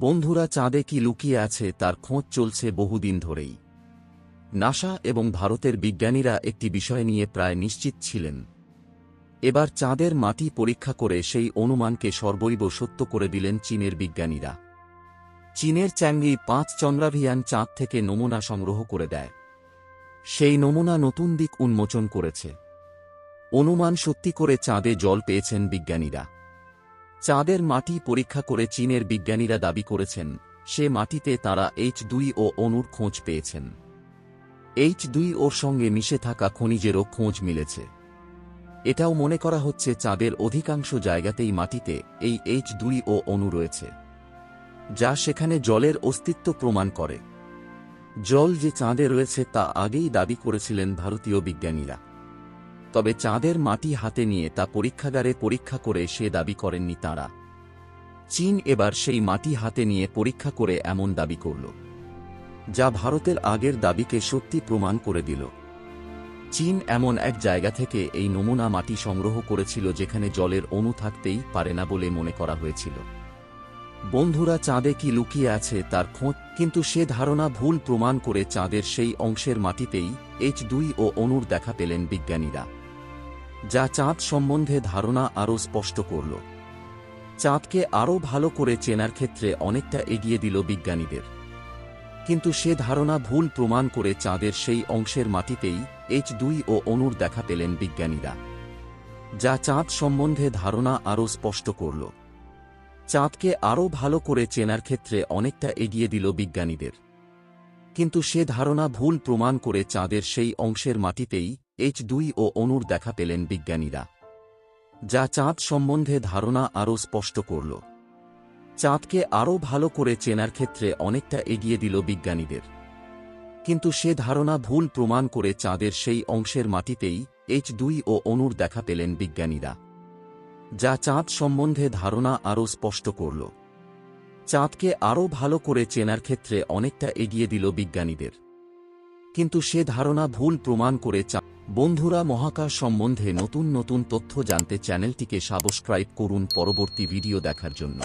বন্ধুরা চাঁদে কি লুকিয়ে আছে তার খোঁজ চলছে বহুদিন ধরেই। নাসা এবং ভারতের বিজ্ঞানীরা একটি বিষয় নিয়ে প্রায় নিশ্চিত ছিলেন। এবার চাঁদের মাটি পরীক্ষা করে সেই অনুমানকে সর্বৈব সত্য করে দিলেন চীনের বিজ্ঞানীরা। চীনের চ্যাংরি পাঁচ চন্দ্রাভিয়ান চাঁদ থেকে নমুনা সংগ্রহ করে দেয়। সেই নমুনা নতুন দিক উন্মোচন করেছে। অনুমান সত্যি করে চাঁদে জল পেয়েছেন বিজ্ঞানীরা। চাঁদের মাটি পরীক্ষা করে চীনের বিজ্ঞানীরা দাবি করেছেন, সে মাটিতে তারা এইচ দুই ও অণুর খোঁজ পেয়েছেন। এইচ দুই ওর সঙ্গে মিশে থাকা খনিজেরও খোঁজ মিলেছে। এটাও মনে করা হচ্ছে চাঁদের অধিকাংশ জায়গাতেই মাটিতে এই এইচ দুই ও অণু রয়েছে, যা সেখানে জলের অস্তিত্ব প্রমাণ করে। জল যে চাঁদে রয়েছে তা আগেই দাবি করেছিলেন ভারতীয় বিজ্ঞানীরা। তবে চাঁদের মাটি হাতে নিয়ে তা পরীক্ষাগারে পরীক্ষা করে সে দাবি করেননি তাঁরা। চীন এবার সেই মাটি হাতে নিয়ে পরীক্ষা করে এমন দাবি করল, যা ভারতের আগের দাবিকে সত্যি প্রমাণ করে দিল। চীন এমন এক জায়গা থেকে এই নমুনা মাটি সংগ্রহ করেছিল যেখানে জলের অণু থাকতেই পারে না বলে মনে করা হয়েছিল। বন্ধুরা, চাঁদে কি লুকিয়ে আছে তার খোঁজ, কিন্তু সে ধারণা ভুল প্রমাণ করে চাঁদের সেই অংশের মাটিতেই এইচ দুই ও অণুর দেখা পেলেন বিজ্ঞানীরা। যা চাঁদ সম্বন্ধে ধারণা আরও স্পষ্ট করল। চাঁদকে আরও ভালো করে চেনার ক্ষেত্রে অনেকটা এগিয়ে দিল বিজ্ঞানীদের। কিন্তু সে ধারণা ভুল প্রমাণ করে চাঁদের সেই অংশের মাটিতেই এইচ দুই ও অণুর দেখা পেলেন বিজ্ঞানীরা, যা চাঁদ সম্বন্ধে ধারণা আরও স্পষ্ট করল। চাঁদকে আরও ভালো করে চেনার ক্ষেত্রে অনেকটা এগিয়ে দিল বিজ্ঞানীদের। কিন্তু সে ধারণা ভুল প্রমাণ করে চাঁদের সেই অংশের মাটিতেই এইচ দুই ও অনুর দেখা পেলেন বিজ্ঞানীরা, যা চাঁদ সম্বন্ধে ধারণা আরও স্পষ্ট করল। চাঁদকে আরও ভালো করে চেনার ক্ষেত্রে অনেকটা এগিয়ে দিল বিজ্ঞানীদের। কিন্তু সে ধারণা ভুল প্রমাণ করে চাঁদের সেই অংশের মাটিতেই এইচ দুই ও অনুর দেখা পেলেন বিজ্ঞানীরা, যা চাঁদ সম্বন্ধে ধারণা আরও স্পষ্ট করল। চাঁদকে আরও ভালো করে চেনার ক্ষেত্রে অনেকটা এগিয়ে দিল বিজ্ঞানীদের। কিন্তু সে ধারণা ভুল প্রমাণ করে চা বন্ধুরা মহাকাশ সম্বন্ধে নতুন নতুন তথ্য জানতে চ্যানেলটিকে সাবস্ক্রাইব করুন পরবর্তী ভিডিও দেখার জন্য।